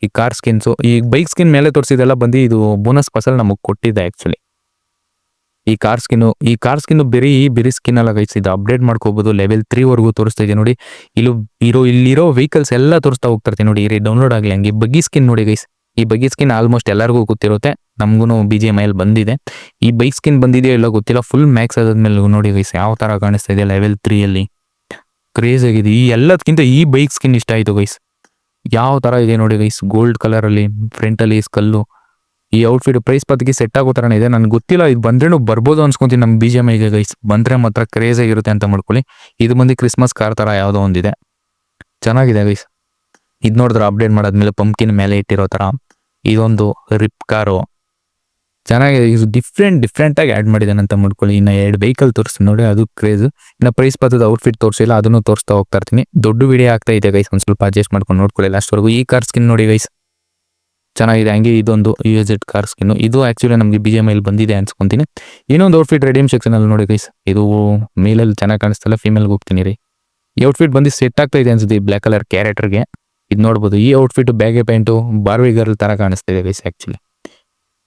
S1: ಈ ಕಾರ್ ಸ್ಕಿನ್ಸು ಈ ಬೈಕ್ ಸ್ಕಿನ್ ಮೇಲೆ ತೋರಿಸಿದೆಲ್ಲ ಬಂದು ಇದು ಬೋನಸ್ ಫಸಲ್ ನಮಗೆ ಕೊಟ್ಟಿದ್ದೆ ಆ್ಯಕ್ಚುಲಿ ಈ ಕಾರ್ ಸ್ಕಿನ್ನು ಈ ಕಾರ್ ಸ್ಕಿನ್ನು ಬೇರೆ, ಈ ಬೇರೆ ಸ್ಕಿನ್ ಎಲ್ಲ ಗೈಸ್ ಇದು ಅಪ್ಡೇಟ್ ಮಾಡ್ಕೋಬಹುದು ಲೆವೆಲ್ ತ್ರೀವರೆಗೂ ತೋರಿಸ್ತಾ ಇದೆ ನೋಡಿ. ಇಲ್ಲಿ ಇರೋ, ಇಲ್ಲಿರೋ ವೆಹಿಕಲ್ಸ್ ಎಲ್ಲ ತೋರಿಸ್ತಾ ಹೋಗ್ತಿರ್ತೀನಿ ನೋಡಿ. ಈ ಡೌನ್ಲೋಡ್ ಆಗಲಿ ಹಂಗೆ. ಬಗ್ಗಿ ಸ್ಕಿನ್ ನೋಡಿ ಗೈಸ್ ಈ ಬಗ್ಗಿ ಸ್ಕಿನ್ ಆಲ್ಮೋಸ್ಟ್ ಎಲ್ಲರಿಗೂ ಗೊತ್ತಿರುತ್ತೆ. ನಮಗೂ ಬಿ ಜಿ ಎಂ ಐಲ್ ಬಂದಿದೆ. ಈ ಬೈಕ್ ಸ್ಕಿನ್ ಬಂದಿದೆಯೋ ಇಲ್ಲ ಗೊತ್ತಿಲ್ಲ. ಫುಲ್ ಮ್ಯಾಕ್ಸ್ ಆದಮೇಲೆ ನೋಡಿ ಗೈಸ್ ಯಾವ ಥರ ಕಾಣಿಸ್ತಾ ಇದೆ ಲೆವೆಲ್ ತ್ರೀಯಲ್ಲಿ ಕ್ರೇಜ್ ಆಗಿದೆ. ಈ ಎಲ್ಲದಕ್ಕಿಂತ ಈ ಬೈಕ್ ಸ್ಕಿನ್ ಇಷ್ಟ ಆಯಿತು ಗೈಸ್ ಯಾವ ಥರ ಇದೆ ನೋಡಿ ಗೈಸ್ ಗೋಲ್ಡ್ ಕಲರಲ್ಲಿ ಫ್ರಂಟಲ್ಲಿ ಸ್ಕಲ್ಲು ಈ ಔಟ್ಫಿಟ್ ಪ್ರೈಸ್ ಪತ್ತಿಗೆ ಸೆಟ್ ಆಗೋ ಥರನೇ ಇದೆ. ನನಗೆ ಗೊತ್ತಿಲ್ಲ, ಇದು ಬಂದ್ರೇನು ಬರ್ಬೋದು ಅನ್ಸ್ಕೊಂತೀನಿ ನಮ್ಮ ಬಿ ಜಿ ಎಂ ಐಗೆ ಗೈಸ್ ಬಂದರೆ ಮಾತ್ರ ಕ್ರೇಜ್ ಆಗಿರುತ್ತೆ ಅಂತ ಮಾಡ್ಕೊಳ್ಳಿ. ಇದು ಬಂದು ಕ್ರಿಸ್ಮಸ್ ಕಾರ್ ಥರ ಯಾವುದೋ ಒಂದಿದೆ. ಚೆನ್ನಾಗಿದೆ ಗೈಸ್ ಇದು ನೋಡಿದ್ರೆ ಅಪ್ಡೇಟ್ ಮಾಡಾದ್ಮೇಲೆ ಪಂಪ್ಕಿನ ಮೇಲೆ ಇಟ್ಟಿರೋ ಥರ ಇದೊಂದು ರಿಪ್ ಕಾರು ಚೆನ್ನಾಗಿದೆ ಇದು ಡಿಫ್ರೆಂಟ್ ಡಿಫ್ರೆಂಟಾಗಿ ಆ್ಯಡ್ ಮಾಡಿದ್ದಾನೆ ಅಂತ ಮಾಡ್ಕೊಳ್ಳಿ. ಇನ್ನು ಎರಡು ವೆಹಿಕಲ್ ತೋರಿಸ್ತೀನಿ ನೋಡಿ ಅದು ಕ್ರೇಜ್ ಇನ್ನು ಪ್ರೈಸ್ ಪತ್ತದ ಔಟ್ಫಿಟ್ ತೋರಿಸಿಲ್ಲ ಅದನ್ನು ತೋರಿಸ್ತಾ ಹೋಗ್ತಾ ಇರ್ತೀನಿ. ದೊಡ್ಡ ವಿಡಿಯೋ ಆಗ್ತಾ ಇದೆ ಗೈಸ್ ಒಂದು ಸ್ವಲ್ಪ ಅಡ್ಜಸ್ಟ್ ಮಾಡ್ಕೊಂಡು ನೋಡ್ಕೊಳ್ಳಿ ಲಾಸ್ಟ್ವರೆಗೂ ಈ ಕಾರ್ ಸ್ಕಿನ್ ನೋಡಿ ಗೈಸ್ ಚೆನ್ನಾಗಿದೆ. ಹಂಗೆ ಇದೊಂದು ಯು ಎಸ್ ಎಡ್ ಕಾರ್ ಸ್ಕಿನ್ನು ಇದು ಆ್ಯಕ್ಚುಲಿ ನಮಗೆ ಬಿ ಎಂ ಐಲಿ ಬಂದಿದೆ ಅನ್ಸ್ಕೊತೀನಿ. ಇನ್ನೊಂದು ಔಟ್ಫಿಟ್ ರೆಡೀಮ್ ಸೆಕ್ಷನಲ್ಲಿ ನೋಡಿ ಗೈಸ್ ಇದು ಮೇಲಲ್ಲಿ ಚೆನ್ನಾಗಿ ಕಾಣಿಸ್ತಲ್ಲ ಫೀಮೇಲ್ಗೆ ಹೋಗ್ತೀನಿ ರೀ. ಈ ಔಟ್ಫಿಟ್ ಬಂದು ಸೆಟ್ ಆಗ್ತಾ ಇದೆ ಅನ್ಸುತ್ತೆ, ಈ ಬ್ಲ್ಯಾಕ್ ಕಲರ್ ಕ್ಯಾರೆಕ್ಟರ್ಗೆ ಇದು ನೋಡ್ಬೋದು, ಈ outfit baggy pant Barbie girl ಥರ ಕಾಣಿಸ್ತಿದೆ ಗೈಸ್ ಆ್ಯಕ್ಚುಲಿ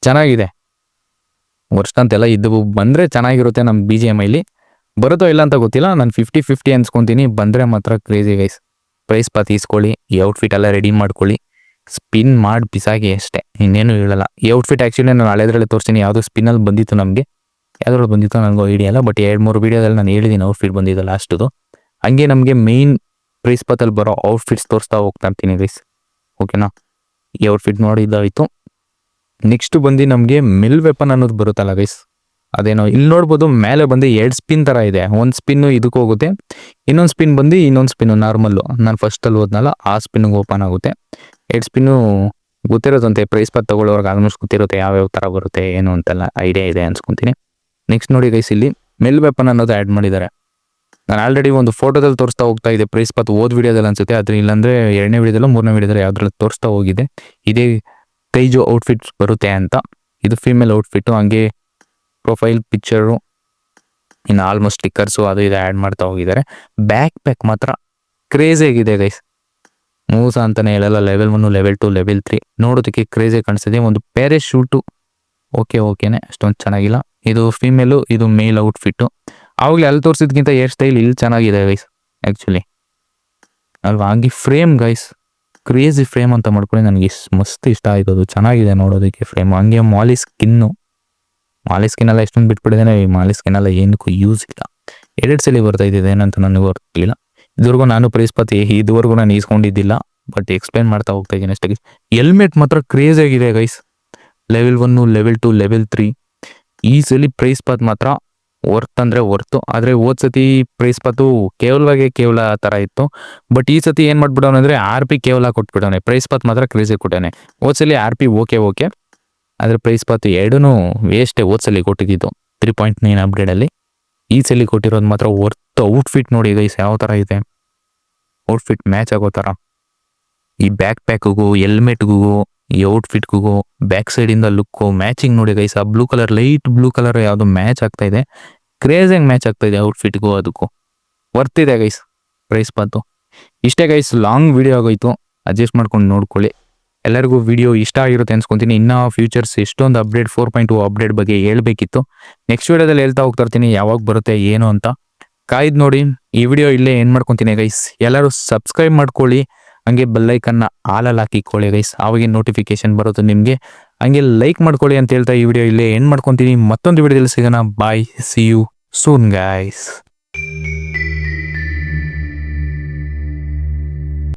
S1: ಚೆನ್ನಾಗಿದೆ. ವರ್ಷ ಅಂತೆಲ್ಲ ಇದ್ದು ಬಂದರೆ ಚೆನ್ನಾಗಿರುತ್ತೆ ನಮ್ಮ ಬಿ ಜಿ ಎಂ ಐಲಿ. ಬರುತ್ತೋ ಇಲ್ಲ ಅಂತ ಗೊತ್ತಿಲ್ಲ, ನಾನು ಫಿಫ್ಟಿ ಫಿಫ್ಟಿ ಅನ್ಸ್ಕೊತೀನಿ. ಬಂದರೆ ಮಾತ್ರ ಕ್ರೇಜಿ ಗೈಸ್ ಪ್ರೈಸ್ ಪಾ ತೀಸ್ಕೊಳ್ಳಿ ಈ ಔಟ್ಫಿಟ್ ಎಲ್ಲ ರೆಡಿ ಮಾಡ್ಕೊಳ್ಳಿ. ಸ್ಪಿನ್ ಮಾಡಿ ಬಿಸಾಗಿ ಅಷ್ಟೇ, ಇನ್ನೇನು ಹೇಳಲ್ಲ. ಈ ಔಟ್ಫಿಟ್ ಆ್ಯಕ್ಚುಲಿ ನಾನು ಹಳೆದ್ರಲ್ಲಿ ತೋರಿಸ್ತೀನಿ, ಯಾವುದೋ ಸ್ಪಿನ್ನಲ್ಲಿ ಬಂದಿತ್ತು ನಮಗೆ. ಯಾವ್ದ್ರಲ್ಲಿ ಬಂದಿತ್ತು ನನಗೂ ಐಡಿಯಾ ಇಲ್ಲ ಬಟ್ ಎರಡು ಮೂರು ವೀಡಿಯೋದಲ್ಲಿ ನಾನು ಹೇಳಿದ್ದೀನಿ ಔಟ್ಫಿಟ್ ಬಂದಿದ್ದು ಲಾಸ್ಟದು ಹಂಗೆ ನಮಗೆ ಮೇಯ್ನ್ ಪ್ರೈಸ್ ಪತ್ತಲ್ಲಿ ಬರೋ ಔಟ್ಫಿಟ್ಸ್ ತೋರಿಸ್ತಾ ಹೋಗ್ತಾ ಇರ್ತೀನಿ ಗೈಸ್ ಓಕೆನಾ ಈ ಔಟ್ಫಿಟ್ ನೋಡಿದ್ದಾಯಿತು ನೆಕ್ಸ್ಟ್ ಬಂದು ನಮಗೆ ಮಿಲ್ ವೆಪನ್ ಅನ್ನೋದು ಬರುತ್ತಲ್ಲ ಗೈಸ್ ಅದೇನೋ ಇಲ್ಲಿ ನೋಡ್ಬೋದು, ಮೇಲೆ ಬಂದು ಎರಡು ಸ್ಪಿನ್ ಥರ ಇದೆ. ಒಂದು ಸ್ಪಿನ್ನು ಇದಕ್ಕೆ ಹೋಗುತ್ತೆ, ಇನ್ನೊಂದು ಸ್ಪಿನ್ ಬಂದು ಇನ್ನೊಂದು ಸ್ಪಿನ್ನು ನಾರ್ಮಲ್ಲು ನಾನು ಫಸ್ಟಲ್ಲಿ ಹೋದ್ನಲ್ಲ, ಆ ಸ್ಪಿನ್ಗೆ ಓಪನ್ ಆಗುತ್ತೆ. ಎರಡು ಸ್ಪಿನ್ನು ಗೊತ್ತಿರೋದಂತೆ ಪ್ರೈಸ್ ಪತ್ ತೊಗೊಳ್ಳೋರ್ಗೆ ಆಲ್ಮೋಸ್ಟ್ ಗೊತ್ತಿರುತ್ತೆ ಯಾವ್ಯಾವ ಥರ ಬರುತ್ತೆ, ಏನು ಅಂತೆಲ್ಲ ಐಡಿಯಾ ಇದೆ ಅನ್ಸ್ಕೊತೀನಿ. ನೆಕ್ಸ್ಟ್ ನೋಡಿ ಗೈಸ್ ಇಲ್ಲಿ ಮೆಲ್ ವೆಪನ್ ಅನ್ನೋದು ಆ್ಯಡ್ ಮಾಡಿದ್ದಾರೆ. ನಾನು ಆಲ್ರೆಡಿ ಒಂದು ಫೋಟೋದಲ್ಲಿ ತೋರಿಸ್ತಾ ಹೋಗ್ತಾ ಇದೆ ಪ್ರೈಸ್ ಪಾತ್ ಓದ್ ವಿಡಿಯೋದಲ್ಲಿ ಅನ್ಸುತ್ತೆ. ಅದ್ರ ಇಲ್ಲಾಂದರೆ ಎರಡನೇ ವಿಡಿಯೋದಲ್ಲ ಮೂರನೇ ವಿಡಿಯೋದಲ್ಲಿ ಯಾವ್ದ್ರಲ್ಲಿ ತೋರಿಸ್ತಾ ಹೋಗಿದೆ, ಇದೇ ತೈಜು ಔಟ್ಫಿಟ್ ಬರುತ್ತೆ ಅಂತ. ಇದು ಫೀಮೇಲ್ ಔಟ್ಫಿಟ್ಟು ಹಂಗೆ ಪ್ರೊಫೈಲ್ ಪಿಕ್ಚರು ಇನ್ನು ಆಲ್ಮೋಸ್ಟ್ ಸ್ಟಿಕ್ಕರ್ಸು ಅದು ಇದು ಆ್ಯಡ್ ಮಾಡ್ತಾ ಹೋಗಿದ್ದಾರೆ. ಬ್ಯಾಕ್ ಪ್ಯಾಕ್ ಮಾತ್ರ ಕ್ರೇಜ್ ಆಗಿದೆ ಗೈಸ್ ಮೂಸ ಅಂತಲೇ ಹೇಳಲ್ಲ level one level two level three ನೋಡೋದಕ್ಕೆ ಕ್ರೇಜಿ ಕಾಣಿಸ್ತಿದೆ. ಒಂದು ಪ್ಯಾರೆಶೂಟು ಓಕೆ ಓಕೆನೆ ಅಷ್ಟೊಂದು ಚೆನ್ನಾಗಿಲ್ಲ. ಇದು ಫೀಮೇಲು ಇದು ಮೇಲ್ ಔಟ್ಫಿಟ್ಟು ಆವಾಗಲೇ ಅಲ್ಲಿ ತೋರಿಸಿದ್ಕಿಂತ ಹೇರ್ ಸ್ಟೈಲ್ ಇಲ್ಲಿ ಚೆನ್ನಾಗಿದೆ ಗೈಸ್ ಆ್ಯಕ್ಚುಲಿ ಅಲ್ವಾ? ಹಂಗೆ ಫ್ರೇಮ್ ಗೈಸ್ ಕ್ರೇಜಿ ಫ್ರೇಮ್ ಅಂತ ಮಾಡ್ಕೊಂಡು, ನನಗೆ ಇಷ್ಟು ಮಸ್ತ್ ಇಷ್ಟ ಆಯಿತು ಅದು. ಚೆನ್ನಾಗಿದೆ ನೋಡೋದಕ್ಕೆ ಫ್ರೇಮ್ ಹಂಗೆ ಮಾಲಿ ಸ್ಕಿನ್ನು ಮಾಲಿ ಸ್ಕಿನ್ ಎಲ್ಲ ಎಷ್ಟೊಂದು ಬಿಟ್ಬಿಟ್ಟಿದ್ದೇನೆ, ಈ ಮಾಲಿ ಸ್ಕಿನ್ ಎಲ್ಲ ಏನಕ್ಕೂ ಯೂಸ್ ಇಲ್ಲ. ಎರಡು ಸಲ ಬರ್ತಾ ಇದ್ದಿದೆ ಏನಂತ ನನಗೆ ಗೊತ್ತಿಲ್ಲ ಇದುವರೆಗೂ ನಾನು ಪ್ರೈಸ್ ಪತಿ ಇದುವರೆಗೂ ನಾನು ಈಸ್ಕೊಂಡಿದ್ದಿಲ್ಲ. ಬಟ್ ಎಕ್ಸ್ಪ್ಲೈನ್ ಮಾಡ್ತಾ ಹೋಗ್ತಾ ಇದ್ದೀನಿ ಅಷ್ಟಾಗಿ ಹೆಲ್ಮೆಟ್ ಮಾತ್ರ ಕ್ರೇಜ್ ಆಗಿದೆ guys level one level two level three ಈ ಪ್ರೈಸ್ ಪಾತ್ ಮಾತ್ರ ವರ್ತ್ ಅಂದರೆ ವರ್ತು ಆದರೆ ಹೋದ ಸತಿ ಪ್ರೈಸ್ ಪಾತು ಕೇವಲವಾಗಿ ಕೇವಲ ಆ ಥರ ಇತ್ತು. ಬಟ್ ಈ ಸತಿ ಏನು ಮಾಡ್ಬಿಡೋನು ಅಂದರೆ ಆರ್ ಪಿ ಕೇವಲ ಕೊಟ್ಬಿಡೋಣ. ಪ್ರೈಸ್ ಪಾತ್ ಮಾತ್ರ ಕ್ರೇಜಿ ಕೊಟ್ಟಾನೆ. ಓದ್ಸಲಿ ಸಲ ಆರ್ ಪಿ ಓಕೆ ಓಕೆ ಆದರೆ ಪ್ರೈಸ್ ಪಾತು ಎರಡೂ ವೇಸ್ಟೇ ಓದ್ಸಲಿ ಸಲ ಕೊಟ್ಟಿದ್ದು. ತ್ರೀ ಪಾಯಿಂಟ್ ನೈನ್ ಅಪ್ಗ್ರೇಡಲ್ಲಿ ಈ ಸಲಿ ಕೊಟ್ಟಿರೋದು ಮಾತ್ರ ವರ್ತ್ ಔಟ್ಫಿಟ್ ನೋಡಿ ಗೈಸ್ ಯಾವ ಥರ ಇದೆ. ಔಟ್ಫಿಟ್ ಮ್ಯಾಚ್ ಆಗೋ ಥರ ಈ ಬ್ಯಾಕ್ ಪ್ಯಾಕ್ಗೂ ಹೆಲ್ಮೆಟ್ಗೂ ಈ ಔಟ್ಫಿಟ್ಗೂ ಬ್ಯಾಕ್ ಸೈಡಿಂದ ಲುಕ್ಕು ಮ್ಯಾಚಿಂಗ್ ನೋಡಿ ಗೈಸ್ ಆ blue colour light blue colour ಯಾವುದೋ ಮ್ಯಾಚ್ ಆಗ್ತಾ ಇದೆ. ಕ್ರೇಜಿಯಾಗಿ ಮ್ಯಾಚ್ ಆಗ್ತಾ ಇದೆ ಔಟ್ಫಿಟ್ಗೂ ಅದಕ್ಕೂ. ವರ್ತ್ ಇದೆ ಗೈಸ್ ಪ್ರೈಸ್ ಬಂತು ಇಷ್ಟೇ ಗೈಸ್ ಲಾಂಗ್ ವಿಡಿಯೋ ಆಗೋಯ್ತು. ಅಡ್ಜಸ್ಟ್ ಮಾಡ್ಕೊಂಡು ನೋಡ್ಕೊಳ್ಳಿ. ಎಲ್ಲರಿಗೂ ವಿಡಿಯೋ ಇಷ್ಟ ಆಗಿರುತ್ತೆ ಅನ್ಸ್ಕೊಂತೀನಿ. ಇನ್ನೂ ಫ್ಯೂಚರ್ಸ್ ಎಷ್ಟೊಂದು update four point two update ಬಗ್ಗೆ ಹೇಳ್ಬೇಕಿತ್ತು. ನೆಕ್ಸ್ಟ್ ವಿಡಿಯೋದಲ್ಲಿ ಹೇಳ್ತಾ ಹೋಗ್ತಾ ಇರ್ತೀನಿ, ಯಾವಾಗ ಬರುತ್ತೆ, ಏನು ಅಂತ. ಕಾಯ್ದು ನೋಡಿ, ಈ ವಿಡಿಯೋ ಇಲ್ಲೇ ಏನು ಮಾಡ್ಕೊತೀನಿ ಗೈಸ್ ಎಲ್ಲರೂ ಸಬ್ಸ್ಕ್ರೈಬ್ ಮಾಡ್ಕೊಳ್ಳಿ. ಹಂಗೆ ಬೆಲ್ಲೈಕನ್ನ ಆಲಲ್ಲಿ ಹಾಕಿಕೊಳ್ಳಿ ಗೈಸ್ ಅವಾಗೇನು ನೋಟಿಫಿಕೇಶನ್ ಬರುತ್ತೆ ನಿಮಗೆ. ಹಂಗೆ ಲೈಕ್ ಮಾಡ್ಕೊಳ್ಳಿ ಅಂತ ಹೇಳ್ತಾ ಈ ವಿಡಿಯೋ ಇಲ್ಲೇ ಏನು ಮಾಡ್ಕೊತೀನಿ. ಮತ್ತೊಂದು ವಿಡಿಯೋದಲ್ಲಿ ಸಿಗೋಣ. Bye see you soon guys